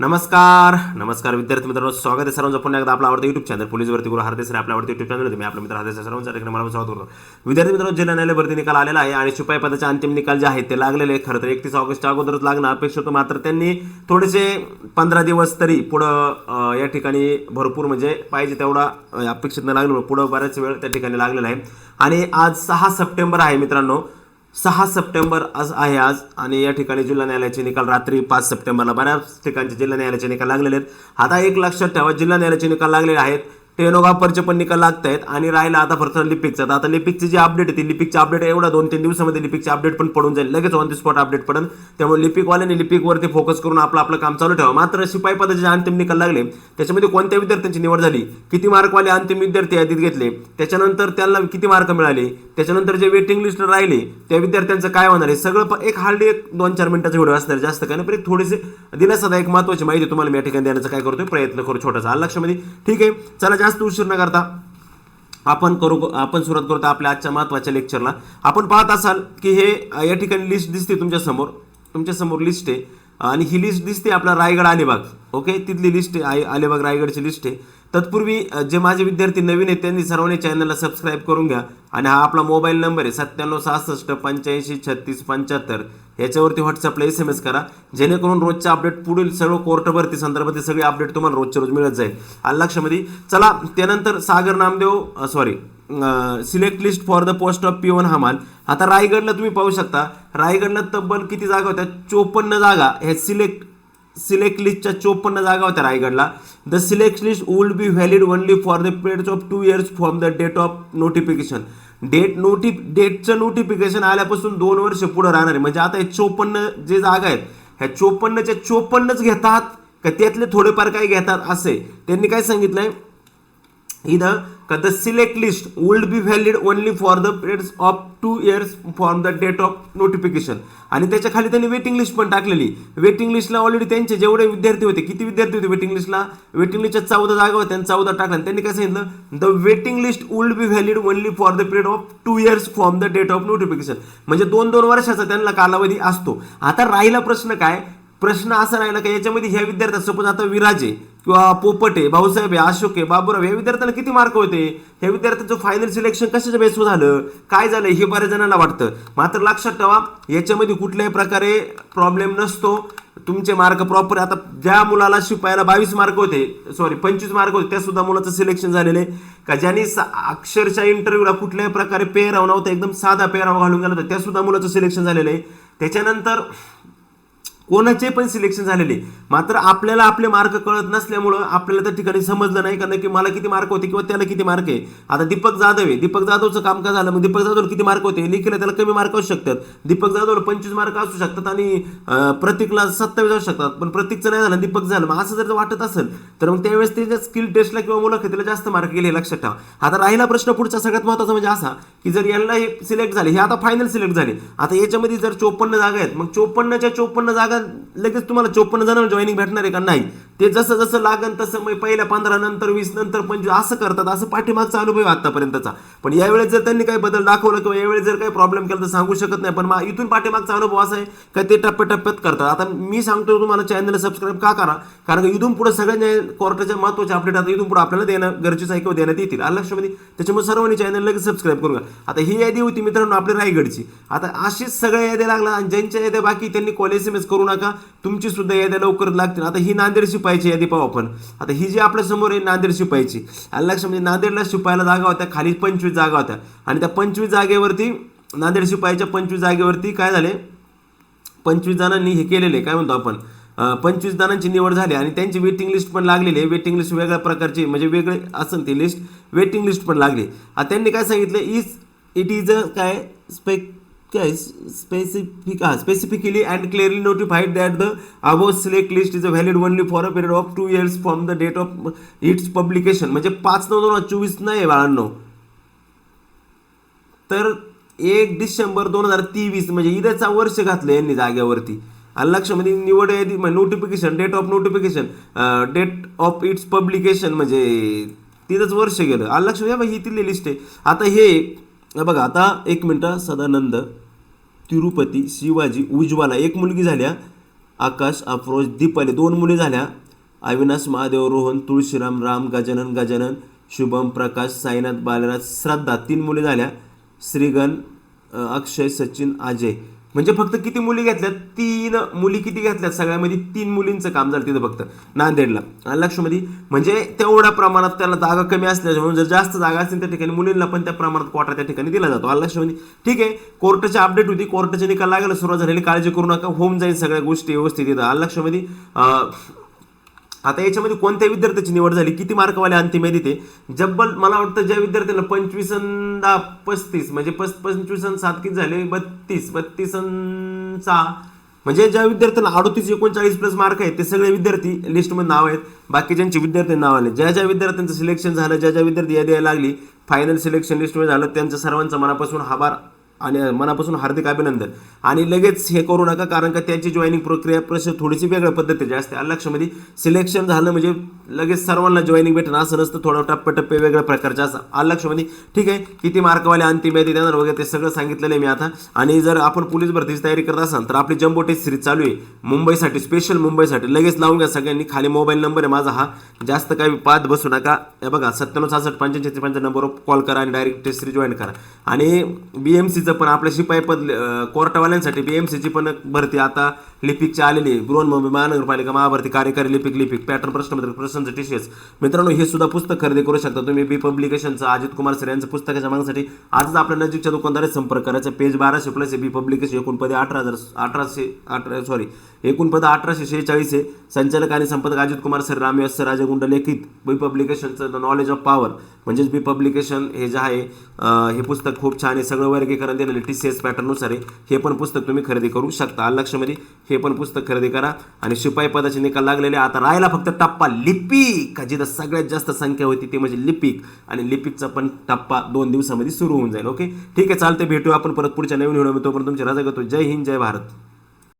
नमस्कार नमस्कार विद्यार्थी मित्रांनो स्वागत आहे सर्वांचं पुन्हा एकदा आपला आवडतं युट्यूब चॅनल पोलीस भरती गुरु हरदेसर आपल्या आवडतं युट्यूब चॅनल मी आपल्या मित्र हरदेसर सर्वांचा कार्यक्रम मला स्वागत करतो. विद्यार्थी मित्रांनो जिल्हा न्यायालय भरती निकाल आलेला आहे आणि शिपाई पदाचे अंतिम निकाल जे आहेत ते लागलेले खरं तर एकतीस ऑगस्टच्या अगोदरच लागणं अपेक्षित होतं मात्र त्यांनी थोडेसे पंधरा दिवस तरी पुढं या ठिकाणी भरपूर म्हणजे पाहिजे तेवढा अपेक्षित न लागलं पुढं बऱ्याच वेळ त्या ठिकाणी लागलेला आहे. आणि आज सहा सप्टेंबर आहे मित्रांनो. सहा सप्टेंबर आज आहे आज आणि या ठिकाणी जिल्हा न्यायालयाचे निकाल रात्री पाच सप्टेंबरला. बऱ्याच ठिकाणचे जिल्हा न्यायालयाचे निकाल लागलेले आहेत. आता एक लक्षात ठेवा जिल्हा न्यायालयाचे निकाल लागलेले आहेत. टेनोगापरचे पण निकाल लागत आहेत आणि राहिला आता फक्त लिपिकचा. तर आता लिपिकची जी अपडेट आहे ती लिपिकची अपडेट एवढा दोन तीन दिवसामध्ये लिपिकची अपडेट पण पडून जाईल. लगेच ऑन द स्पॉट अपडेट पडेल. त्यामुळे लिपिकवाल्याने लिपिकवरती फोकस करून आपलं आपलं काम चालू ठेवा. मात्र शिपाई पदाचे जे अंतिम निकाल लागले त्याच्यामध्ये कोणत्या विद्यार्थ्यांची निवड झाली? किती मार्कवाले अंतिम विद्यार्थी यादीत घेतले? त्याच्यानंतर त्यांना किती मार्क मिळाले? त्याच्यानंतर जे वेटिंग लिस्ट राहिले त्या विद्यार्थ्यांचं काय होणार आहे? सगळं एक हार्डली एक दोन चार मिनिटाचा व्हिडिओ असणार जास्त काय नाही पण एक थोडेसे दिलासादायक महत्वाची माहिती तुम्हाला मी या ठिकाणी देण्याचा काय करतोय? प्रयत्न करू छोटासा. आलं लक्षामध्ये ठीक आहे. चला जास्त उशीर न करता आपण करू आपण सुरुवात करतो आपल्या आजच्या महत्त्वाच्या लेक्चरला आपण पाहत असाल की हे या ठिकाणी लिस्ट दिसते तुमच्यासमोर. तुमच्यासमोर लिस्ट आहे. आणि ही लिस्ट दिसते आपला रायगड अलिबाग ओके तिथली लिस्ट आहे अलिबाग रायगडची लिस्ट आहे. तत्पूर्वी जे माझे विद्यार्थी नवीन आहेत त्यांनी सर्वांनी चॅनलला सबस्क्राईब करून घ्या. आणि हा आपला मोबाईल नंबर आहे सत्त्याण्णव सहासष्ट पंच्याऐंशी छत्तीस पंच्याहत्तर. याच्यावरती व्हॉट्सअपला एस एम एस करा. जेणेकरून रोजचे अपडेट पुढील सर्व कोर्ट भरती संदर्भातील सगळे अपडेट तुम्हाला रोजच्या रोज मिळत जाईल. आलं लक्षामध्ये चला त्यानंतर Sagar Namdev sorry select list for the post of P one हमाल आता रायगडला तुम्ही पाहू शकता. रायगडला तब्बल किती जागा होत्या? चोपन्न जागा हे सिलेक्ट सिलेक्ट लिस्टच्या चोपन्न जागा होत्या रायगडला. The select list will be valid only for the periods of two years from the date of notification date noti डेटचं notification आल्यापासून दोन वर्ष पुढे राहणार आहे. म्हणजे आता हे चोपन्न जे जागा आहेत ह्या चोपन्नच्या चोपन्नच घेतात का त्यातले थोडेफार काही घेतात असे? त्यांनी काय सांगितलंय? इथं का the select list would be valid only for the periods of two years from the date of notification आणि त्याच्याखाली त्यांनी वेटिंग लिस्ट पण टाकलेली. वेटिंग लिस्टला ऑलरेडी त्यांचे जेवढे विद्यार्थी होते किती विद्यार्थी होते वेटिंग लिस्टला वेटिंग लिस्टच्या चौदा जागा होत्या चौदा टाकल्या. आणि त्यांनी काय सांगितलं? The waiting list would be valid only for the period of two years from the date of notification म्हणजे दोन दोन वर्षाचा त्यांना कालावधी असतो. आता राहिला प्रश्न काय? प्रश्न असा राहिला का याच्यामध्ये ह्या विद्यार्थ्या सपोज आता विराजे किंवा पोपटे भाऊसाहेब आहे अशोक आहे बाबुराव या विद्यार्थ्याला किती मार्क होते? ह्या विद्यार्थ्याचं फायनल सिलेक्शन कशाच्या बेसवर झालं? काय झालं हे बऱ्याच जणांना वाटतं. मात्र लक्षात ठेवा याच्यामध्ये कुठल्याही प्रकारे प्रॉब्लेम नसतो. तुमचे मार्क प्रॉपर आता ज्या मुलाला शिपायला बावीस मार्क होते सॉरी पंचवीस मार्क होते त्या सुद्धा मुलाचं सिलेक्शन झालेलं आहे. का ज्यांनी सा- अक्षरशः इंटरव्ह्यूला कुठल्याही प्रकारे पेहराव नव्हता एकदम साधा पेहराव घालून गेला होता त्या सुद्धा मुलाचं सिलेक्शन झालेलं आहे. त्याच्यानंतर कोणाचे पण सिलेक्शन झालेले. मात्र आपल्याला आपले मार्क कळत नसल्यामुळं आपल्याला त्या ठिकाणी समजलं नाही कारण की मला किती मार्क होते किंवा त्याला किती मार्क आहे. आता दीपक जाधव आहे. दीपक जाधवचं काम काय झालं मग दीपक जाधव किती मार्क होते? लिखीला त्याला कमी मार्क असू शकतात. दीपक जाधवला पंचवीस मार्क असू शकतात आणि प्रतीकला सत्तावीस असू शकतात. पण प्रतीकचं नाही झालं दीपक झालं. मग असं जर वाटत असेल तर मग त्यावेळेस त्याच्या स्किल टेस्टला किंवा मुलाखतीला जास्त मार्क गेले लक्षात ठेवा. आता राहिला प्रश्न पुढचा सगळ्यात महत्त्वाचा म्हणजे असा की जर यांना हे सिलेक्ट झाले हे आता फायनल सिलेक्ट झाले. आता याच्यामध्ये जर चोपन्न जागा आहेत मग चोपन्नच्या चोपन्न जागा लगेच तुम्हाला चोपन्न जणांना जॉईनिंग भेटणार आहे का? नाही. ते जसं जसं लागन तसं मग पहिल्या पंधरा नंतर वीस नंतर पंचवीस असं करतात. असं पाठीमागचा अनुभव आहे आतापर्यंतचा. पण यावेळेस जर त्यांनी काही बदल दाखवला किंवा यावेळेस जर काही प्रॉब्लेम केला तर सांगू शकत नाही. पण मग इथून पाठीमागचा अनुभव असा आहे का ते टप्प्याटप्प्यात करतात. आता मी सांगतो तुम्हाला चॅनलला सबस्क्राईब का करा? कारण की इथून पुढे सगळ्या कोर्टाच्या महत्त्वाचे अपडेट आता इथून पुढे आपल्याला देणं गरजेचं आहे किंवा देण्यात येतील. आलं लक्षामध्ये? त्याच्यामुळे सर्वांनी चॅनल लगेच सबस्क्राईब करू आता ही यादी होती मित्रांनो आपल्या रायगडची. आता अशीच सगळ्या याद्या लागला आणि ज्यांच्या याद्या बाकी त्यांनी कॉल एस एम एस करून नका. तुमची सुद्धा याद्या लवकरच लागतील. आता ही नांदेड शिपायची यादी पाहू आपण. आता ही जी आपल्यासमोर आहे नांदेड शिपायची लक्ष म्हणजे नांदेडला शिपायला जागा होत्या खाली पंचवीस जागा होत्या. आणि त्या पंचवीस जागेवरती नांदेड शिपाईच्या पंचवीस जागेवरती काय झाले? पंचवीस जणांनी हे केलेले काय म्हणतो आपण? पंचवीस जणांची निवड झाली आणि त्यांची वेटिंग लिस्ट पण लागलेली आहे. वेटिंग लिस्ट वेगळ्या प्रकारची म्हणजे वेगळे असेल ती लिस्ट वेटिंग लिस्ट पण लागली. आता त्यांनी काय सांगितलं? इज इट इज अ काय? स्पेक काय स्पेसिफिक हा specifically and clearly notified that the above select list is a valid only for a period of two years from the date of its publication म्हणजे पाच नऊ दोन हजार चोवीस नाही बाळांनो. तर एक डिसेंबर दोन हजार तेवीस म्हणजे इद्याचा वर्ष घातलं यांनी जाग्यावरती आणि लक्षामध्ये निवड यादी notification date of notification date of its publication म्हणजे तिथंच वर्ष गेलं. आणि लक्षात बघा ही तिथली लिस्ट आहे. आता हे हे बघा आता एक मिनटं सदानंद. तिरुपती शिवाजी उज्ज्वला एक मुलगी झाल्या आकाश अफरोज दीपाली दोन मुली झाल्या. अविनाश महादेव रोहन तुळशीराम राम गजानन गजानन शुभम प्रकाश साईनाथ बालनाथ श्रद्धा तीन मुली झाल्या. श्रीगण अक्षय सचिन अजय. म्हणजे फक्त किती मुली घेतल्यात? तीन मुली किती घेतल्यात? सगळ्यामध्ये तीन मुलींचं काम झालं तिथं फक्त नांदेडला. आणि लक्षमध्ये म्हणजे तेवढ्या प्रमाणात त्याला जागा कमी असल्यामुळे जर जास्त जागा असतील त्या ठिकाणी मुलींना पण त्या प्रमाणात कोटा त्या ठिकाणी दिला जातो. आलं लक्षमध्ये ठीक आहे कोर्टाची अपडेट होती. कोर्टाचे निकाल लागायला सुरुवात झालेली काळजी करू नका होऊन जाईल सगळ्या गोष्टी व्यवस्थित येतं लक्षमध्ये आता याच्यामध्ये कोणत्या विद्यार्थ्याची निवड झाली? किती मार्कवाले अंतिम आहे? तिथे जब्बल मला वाटतं ज्या विद्यार्थ्यांना पंचवीस दहा पस्तीस म्हणजे पस पंचवीस सात किती झाले? बत्तीस बत्तीस सहा. म्हणजे ज्या विद्यार्थ्यांना अडतीस एकोणचाळीस प्लस मार्क आहेत ते सगळे विद्यार्थी लिस्टमध्ये नाव आहेत. बाकीच्यांचे विद्यार्थी नाव आले ज्या ज्या विद्यार्थ्यांचं सिलेक्शन झालं ज्या ज्या विद्यार्थी यादी यायला लागली फायनल सिलेक्शन लिस्टमध्ये झालं त्यांचं सर्वांचं मनापासून आभार. आणि मनापासून हार्दिक अभिनंदन. आणि लगेच हे करू नका कारण का त्याची जॉईनिंग प्रक्रिया प्रश्न थोडीशी वेगळ्या पद्धतीची असते. अलक्षमध्ये लक्षामध्ये सिलेक्शन झालं म्हणजे लगेच सर्वांना जॉईनिंग भेटणं असं नसतं. थोडं टप्प्याटप्पे वेगळ्या प्रकारचे असं. अलक्षमध्ये लक्षामध्ये ठीक आहे किती मार्कवाले अंतिम यादी देणार वगैरे ते सगळं सांगितलेलं आहे मी आता. आणि जर आपण पोलीस भरतीची तयारी करत असाल तर आपली जम्बो टेस्ट सिरीज चालू आहे. मुंबईसाठी स्पेशल मुंबईसाठी. लगेच लावून घ्या सगळ्यांनी. खाली मोबाईल नंबर आहे माझा हा. जास्त काही पाच बसू नका. हे बघा सत्त्याण्णव सहासष्ट पंच्याऐंशी पंच्या नंबरवर कॉल करा आणि डायरेक्ट टेस्ट सिरीज जॉईन करा. आणि बी एम सीचं पण आपल्या शिपाई पद कोर्टावाल्यांसाठी बी एम सीची पण भरती. आता लिपिकची आलेली आहे. मुंबई महानगरपालिका महाभारती कार्यकारी लिपिक लिपिक पॅटर्न प्रश्नपत्र प्रश्नांचं टीसीएस. मित्रांनो हे सुद्धा पुस्तक खरेदी करू शकता तुम्ही. बी पब्लिकेशनचं अजित कुमार सर यांचं पुस्तकाच्या मागण्यासाठी आजच आपल्या नजीकच्या दुकानदारात संपर्क करायचा पेज बाराशे प्लस बी पब्लिकेशन एकूण पदे अठरा हजार अठराशे अठरा सॉरी एकूण पद अठराशे शेहेचाळीस आहे. संचालक आणि संपादक अजित कुमार सर रामव्यास सर राजगुंड लेखित. बी पब्लिकेशनचं द नॉलेज ऑफ पॉवर म्हणजेच बी पब्लिकेशन हे जे आहे हे पुस्तक खूप छान आहे. सगळं वर्गीकरण दिलेलं टी सी एस पॅटर्ननुसार आहे. हे पण पुस्तक तुम्ही खरेदी करू शकता. लक्षामध्ये? हे पण पुस्तक खरेदी करा. आणि शिपाई पदाचे निकाल लागलेले आता राहिला फक्त टप्पा लिपिक का जिथं सगळ्यात जास्त संख्या होती ते म्हणजे लिपिक. आणि लिपिकचा पण टप्पा दोन दिवसामध्ये सुरू होऊन जाईल. ओके? ठीक आहे चालते भेटू आपण परत पुढच्या नवीन व्हिडिओमध्ये. तोपर्यंत तुमची रजा करतो जय हिंद जय भारत.